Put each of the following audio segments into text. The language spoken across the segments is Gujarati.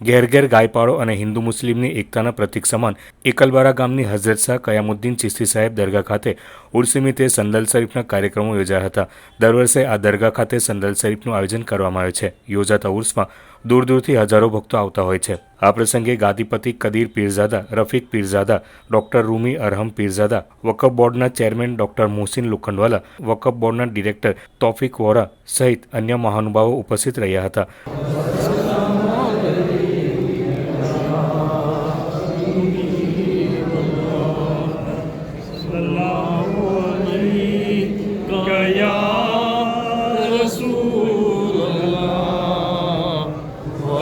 ઘેર ઘેર ગાયપાળો અને હિન્દુ મુસ્લિમની એકતાના પ્રતીક સમાન એકલબારા ગામની હઝરત શાહ કયામુદ્દીન ચિસ્તી સાહેબ દરગાહ ખાતે ઉર્સિમિતે સંદલ શરીફના કાર્યક્રમો યોજાયા હતા. દર વર્ષે આ દરગાહ ખાતે સંદલ શરીફનું આયોજન કરવામાં આવે છે. યોજાતા ઉર્સમાં દૂર દૂરથી હજારો ભક્તો આવતા હોય છે. આ પ્રસંગે ગાદીપતિ કદીર પીરઝાદા, રફીક પીરઝાદા, ડોક્ટર રૂમી અરહમ પીરઝાદા, વકફ બોર્ડના ચેરમેન ડોક્ટર મોહસિન લુખંડવાલા, વકફ બોર્ડના ડિરેક્ટર તોફિક વોરા સહિત અન્ય મહાનુભાવો ઉપસ્થિત રહ્યા હતા.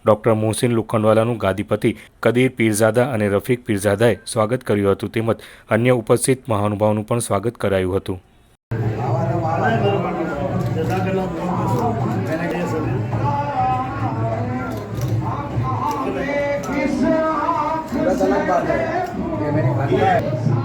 ડોક્ટર મોહસિન લુખંડવાલાનું ગાદીપતિ કદીર પીરઝાદા અને રફીક પીરઝાદાએ સ્વાગત કર્યું હતું તેમજ અન્ય ઉપસ્થિત મહાનુભાવોનું પણ સ્વાગત કરાયું હતું सूरत अलग बात है ये मेरी खानका है